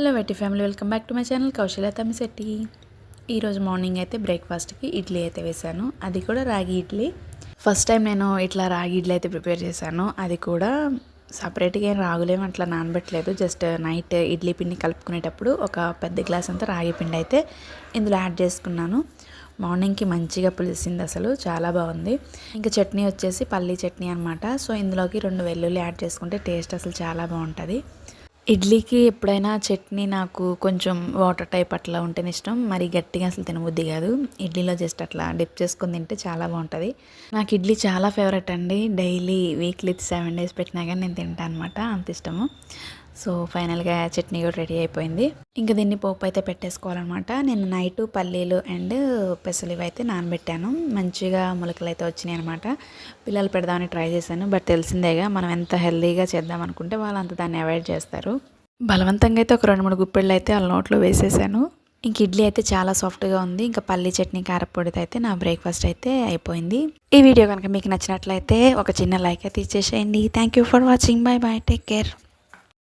Hello వెట్టి family welcome back to my channel Kausalya Tammisetti ఈరోజు morning అయితే బ్రేక్ఫాస్ట్కి ఇడ్లీ అయితే వేశాను. అది కూడా రాగి ఇడ్లీ. ఫస్ట్ టైం నేను ఇట్లా రాగి ఇడ్లీ అయితే ప్రిపేర్ చేశాను. అది కూడా సపరేట్గా ఏం రాగులేం అట్లా నానబెట్టలేదు. జస్ట్ నైట్ ఇడ్లీ పిండి కలుపుకునేటప్పుడు ఒక పెద్ద గ్లాస్ అంతా రాగి పిండి అయితే ఇందులో యాడ్ చేసుకున్నాను. మార్నింగ్కి మంచిగా పులిసింది అసలు. చాలా బాగుంది. ఇంకా చట్నీ వచ్చేసి పల్లీ చట్నీ అనమాట సో ఇందులోకి రెండు వెల్లుల్లి యాడ్ చేసుకుంటే టేస్ట్ అసలు చాలా బాగుంటుంది. ఇడ్లీకి ఎప్పుడైనా చట్నీ నాకు కొంచెం వాటర్ టైప్ అట్లా ఉంటేనే ఇష్టం. మరి గట్టిగా అసలు తినబుద్ది కాదు. ఇడ్లీలో జస్ట్ అట్లా డిప్ చేసుకొని తింటే చాలా బాగుంటుంది. నాకు ఇడ్లీ చాలా ఫేవరెట్ అండి. డైలీ వీక్లీ సెవెన్ డేస్ పెట్టినా కానీ నేను తింటాను అనమాట అంత ఇష్టము. సో ఫైనల్గా చట్నీ కూడా రెడీ అయిపోయింది. ఇంకా దీన్ని పోపు అయితే పెట్టేసుకోవాలన్నమాట. నేను నైట్ పల్లీలు అండ్ పెసలు అయితే నానబెట్టాను. మంచిగా మొలకలు అయితే వచ్చినాయి అనమాట పిల్లలు పెడదామని ట్రై చేశాను బట్ తెలిసిందేగా మనం ఎంత హెల్దీగా చేద్దాం అనుకుంటే వాళ్ళు అంత దాన్ని అవాయిడ్ చేస్తారు. బలవంతంగా అయితే ఒక రెండు మూడు గుప్పెళ్ళు అయితే వాళ్ళ నోట్లో వేసేసాను. ఇంక ఇడ్లీ అయితే చాలా సాఫ్ట్గా ఉంది. ఇంకా పల్లీ చట్నీ కారపొడితో అయితే నా బ్రేక్ఫాస్ట్ అయితే అయిపోయింది. ఈ వీడియో కనుక మీకు నచ్చినట్లయితే ఒక చిన్న లైక్ అయితే ఇచ్చేసేయండి. Thank you for watching bye bye take care